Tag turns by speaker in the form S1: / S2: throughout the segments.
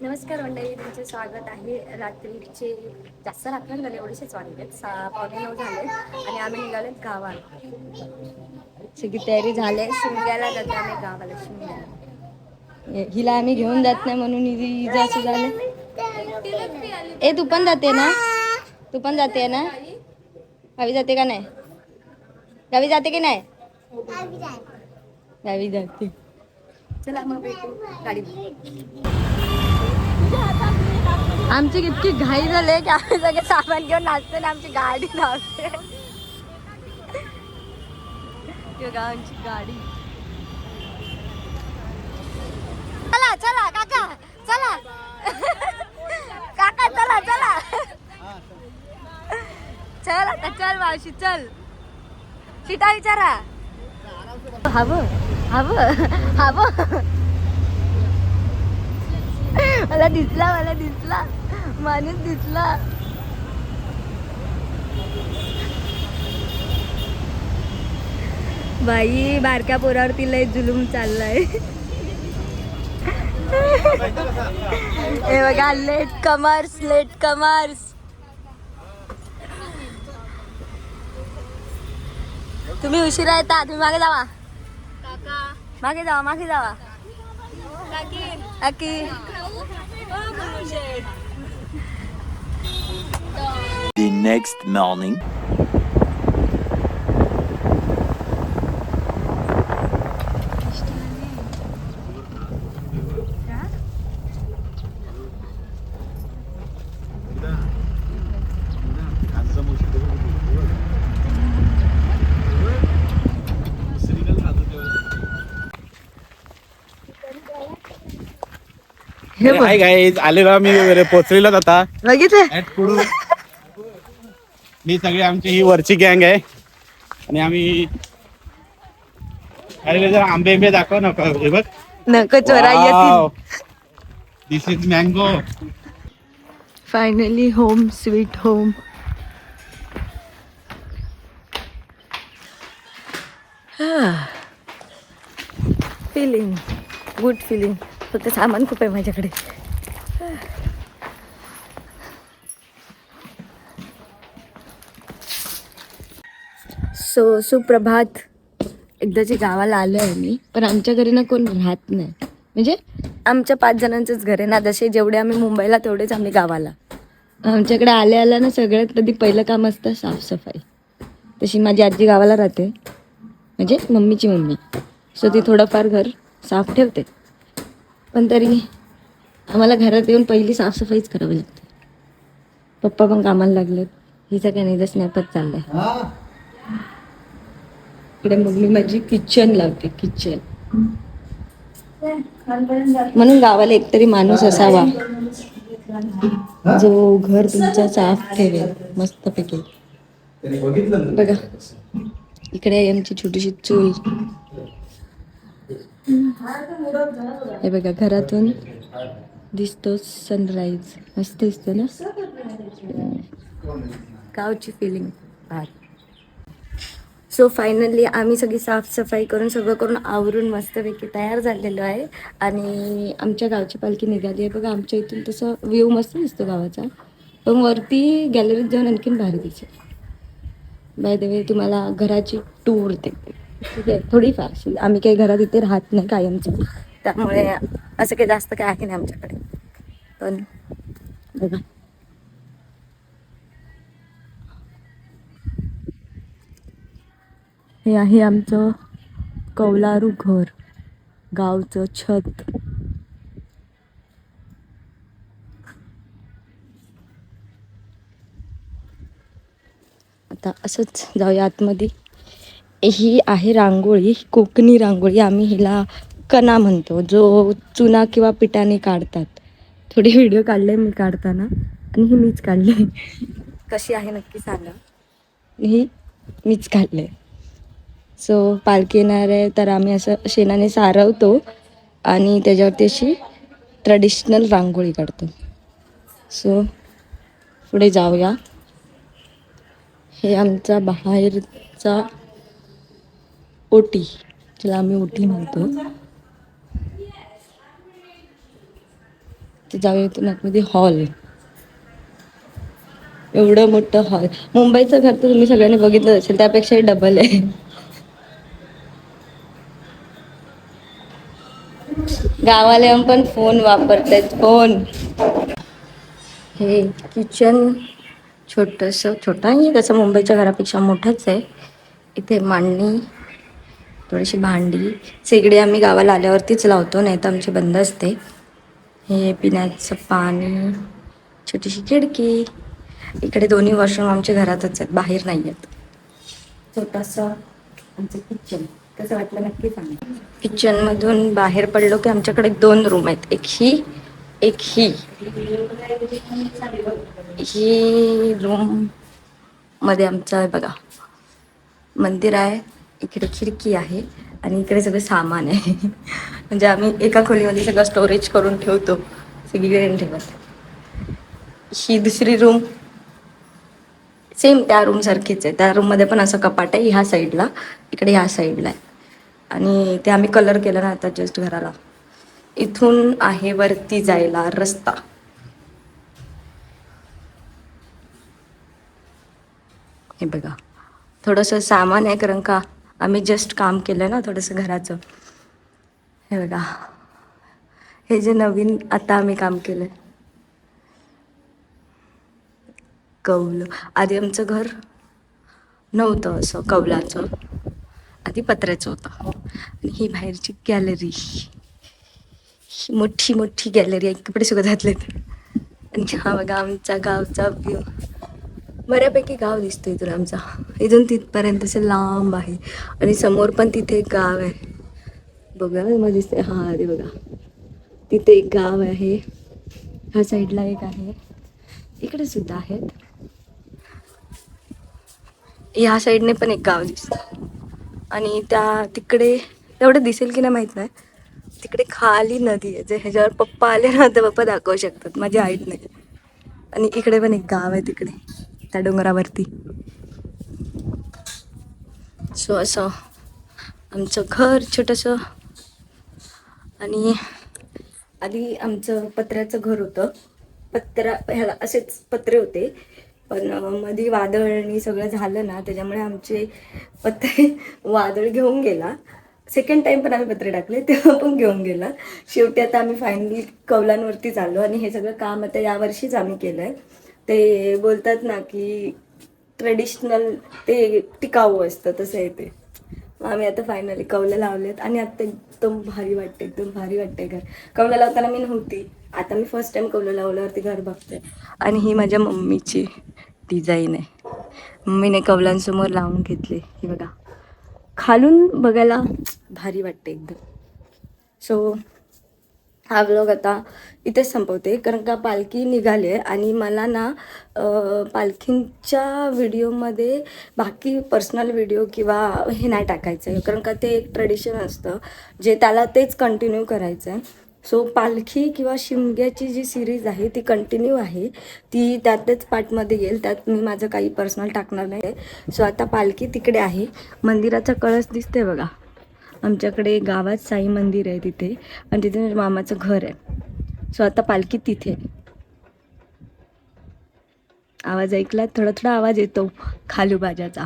S1: नमस्कार मंडळी तुमचे स्वागत आहे रात्रीचे जास्त रात्र झाले एवढेसेच आहेत. सहा पावणे नऊ झाले आणि आम्ही निघालेत गावाला. सगळी तयारी झाली शिमग्याला जातो आम्ही गावाला शिमग्याला. हिला आम्ही घेऊन जात नाही म्हणून हिची जास्त झालं. ए तू पण जाते ना? तू पण जाते ना? गावी जाते का नाही? गावी जाते की नाही? गावी जाते. चला मग भेटू. गाडी आमची इतकी घाई झाली की आम्ही सगळे सामान घेऊन नाचतो आणि आमची गाडी लावते. आमची गाडी. चला चला काका चला. काका चला चला. चल आता चल मावशी चल. शिटा विचारा. हवं हवं हवं. मला दिसला मला दिसला. माणूस दिसला. बाई बारक्या पोरावरती लय जुलूम चाललाय. हे बघा लेट कमर्स लेट कमर्स तुम्ही उशिरा येता तुम्ही मागे जावा. मागे जावा मागे जावा. काकी.
S2: The next morning.
S1: हे बघ.
S3: गाईज आलेलो आम्ही पोचलेलो आता.
S1: बघितलं
S3: ऍट कुडू. ही सगळी आमची ही वरची गँग आहे. आणि आम्ही अरे जरा आंबे आंबे दाखव नको हे बघ.
S1: नको चोरा येतील
S3: this is mango
S1: finally home sweet home feeling good feeling फक्त सामान खूप आहे माझ्याकडे. सो सुप्रभात. एकदाची गावाला आलो आहे मी पण आमच्या घरी ना कोण राहत नाही. म्हणजे? आमच्या पाच जणांचंच घर आहे ना जसे जेवढे आम्ही मुंबईला तेवढेच आम्ही गावाला. आमच्याकडे आल्या आल्या ना सगळ्यात कधी पहिलं काम असतं साफसफाई. तशी माझी आजी गावाला राहते. म्हणजे मम्मीची मम्मी. सो ती थोडंफार घर साफ ठेवते. पण तरी आम्हाला घरात येऊन पहिली साफसफाईच करावी लागते. पप्पा पण कामाला लागलेत. हिचा काय नाही स्नॅपच चाललाय. इकडे मम्मी माझी किचन लावते किचन म्हणून गावाला एकतरी माणूस असावा. जो घर तुमचं साफ ठेवेल मस्तपैकी. बघा. इकडे आहे आमची छोटीशी चूल. हे बघा घरातून दिसतो सनराईज मस्त दिसतो ना? गावची फिलिंग भारी. सो फायनली आम्ही सगळी साफसफाई करून सगळं करून आवरून मस्तपैकी तयार झालेलो आहे. आणि आमच्या गावची पालखी निघाली आहे. बघा आमच्या इथून तसं व्ह्यू मस्त दिसतो गावाचा. पण वरती गॅलरीत जाऊन आणखीन भारी दिसेल. बाय द वे तुम्हाला घराची टूर देते. ठीक आहे थोडीफार. आम्ही काही घरात इथे राहत नाही कायमचं. त्यामुळे असं काही जास्त काय आहे नाही आमच्याकडे. पण बघा. हे आहे आमचं कौलारू घर. गावचं छत. आता असंच जाऊया आतमध्ये. ही आहे रांगोळी कोकणी रांगोळी आम्ही हिला कणा म्हणतो जो चुना किंवा पिठाने काढतात. थोडे व्हिडिओ काढले मी काढताना आणि ही मीच काढले. कशी आहे नक्की सांगा. ही मीच काढले. सो पालखी येणार आहे तर आम्ही असं शेणाने सारवतो आणि त्याच्यावरती अशी ट्रेडिशनल रांगोळी काढतो. सो पुढे जाऊया. हे आमचा बाहेरचा ओटी ज्याला आम्ही ओटी म्हणतो. ते जाऊया इथून आतमध्ये हॉल. एवढं मोठं हॉल. मुंबईचं घर तर तुम्ही सगळ्यांनी बघितलं असेल त्यापेक्षा डबल आहे. गावाले पण फोन वापरतायत फोन हे किचन छोटस छोटं आहे तसं मुंबईच्या घरापेक्षा मोठंच आहे. इथे मांडणी थोडीशी भांडी. शेगडी आम्ही गावाला आल्यावरतीच लावतो नाही तर आमची बंद असते. हे पिण्याचं पाणी छोटीशी खिडकी. इकडे दोन्ही वॉशरूम आमच्या घरातच आहेत बाहेर नाही आहेत. छोटंसं आमचं किचन कसं वाटलं नक्की सांगा. किचनमधून बाहेर पडलो की आमच्याकडे दोन रूम आहेत. एक ही एक ही. ही रूममध्ये आमचं आहे बघा. मंदिर आहे. इकडे खिडकी आहे आणि इकडे सगळं सामान आहे. म्हणजे आम्ही एका खोलीमध्ये सगळं स्टोरेज करून ठेवतो. सगळीकडे ठेवत. ही दुसरी रूम सेम त्या रूम सारखीच आहे. त्या रूममध्ये पण असं कपाट आहे ह्या साईडला इकडे ह्या साईडला आहे. आणि ते आम्ही कलर केलं ना आता जस्ट घराला. इथून आहे वरती जायला रस्ता. हे बघा. थोडंसं सामान आहे कारण का आम्ही जस्ट काम केलं ना थोडंसं घराचं. हे बघा. हे जे नवीन आता आम्ही काम केलं आहे कौल. आधी आमचं घर नव्हतं असं कौलाचं. आधी पत्र्याचं होतं. आणि ही बाहेरची गॅलरी ही मोठी मोठी गॅलरी आहे कपडे सुद्धा घातलेत. आणि हा बघा आमचा गावचा व्ह्यू बऱ्यापैकी गाव दिसतो इथून आमचा. इथून तिथपर्यंत असं लांब आहे. आणि समोर पण तिथे एक गाव आहे. बघा मग दिसते हां अरे बघा. तिथे एक गाव आहे. ह्या साईडला एक आहे. इकडे सुद्धा आहेत. ह्या साईडने पण एक गाव दिसतं. आणि त्या तिकडे एवढं दिसेल की नाही माहीत नाही. तिकडे खाली नदी आहे. जे ह्याच्यावर पप्पा आले ना तर पप्पा दाखवू शकतात. माझी आईट नाही. आणि इकडे पण एक गाव आहे तिकडे. त्या डोंगरावरती. सो असं आमचं घर छोटंसं आणि आधी आमचं पत्र्याचं घर होतं. पत्रा ह्याला असेच पत्रे होते. पण मध्ये वादळ आणि सगळं झालं ना त्याच्यामुळे आमचे पत्रे वादळ घेऊन गेला. सेकंड टाइम पण आम्ही पत्रे टाकले तेव्हा पण घेऊन गेला. शेवटी आता आम्ही फायनली कौलांवरतीच आलो आणि हे सगळं काम आता यावर्षीच आम्ही केलं आहे ते बोलतात ना की ट्रेडिशनल ते टिकाऊ असतं तसं आहे ते. आम्ही आता फायनली कौलं लावलेत आणि आता एकदम भारी वाटते एकदम भारी वाटते घर. कौलं लावताना मी नव्हती. आता मी फर्स्ट टाइम कौलं लावल्यावरती घर बघते. आणि ही माझ्या मम्मीची डिझाईन आहे. मम्मीने कवलांसमोर लावून घेतले ही बघा. खालून बघायला भारी वाटते एकदम. सो हा व्लॉग आता इथेच संपवते. कारण का पालखी निघाली आहे आणि मला ना पालखींच्या व्हिडिओमध्ये बाकी पर्सनल व्हिडिओ किंवा हे नाही टाकायचं आहे कारण का ते एक ट्रेडिशन असतं जे त्याला तेच कंटिन्यू करायचं आहे सो पालखी किंवा शिमग्याची जी सिरीज आहे ती कंटिन्यू आहे. ती त्यातच पार्टमध्ये येईल. त्यात मी माझं काही पर्सनल टाकणार नाही सो आता पालखी तिकडे आहे. मंदिराचा कळस दिसते बघा. आमच्याकडे गावात साई मंदिर आहे तिथे. आणि तिथे माझ्या मामाचं घर आहे. सो आता पालखी तिथे. आवाज ऐकला? थोडा थोडा आवाज येतो. खालूबाजाचा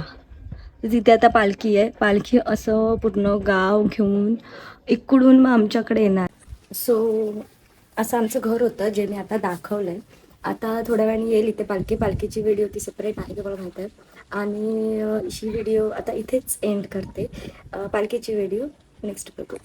S1: तिथे आता पालखी आहे. पालखी असं पूर्ण गाव घेऊन इकडून मग आमच्याकडे येणार. सो असं आमचं घर होतं जे मी आता दाखवलं आहे आता थोड्या वेळाने येईल. इथे पालखी पालखीची व्हिडिओ ती सेपरेट आहे तुम्हाला माहीत आहे? आणि ही व्हिडिओ आता इथेच एंड करते. पालखीची व्हिडिओ नेक्स्ट बघू.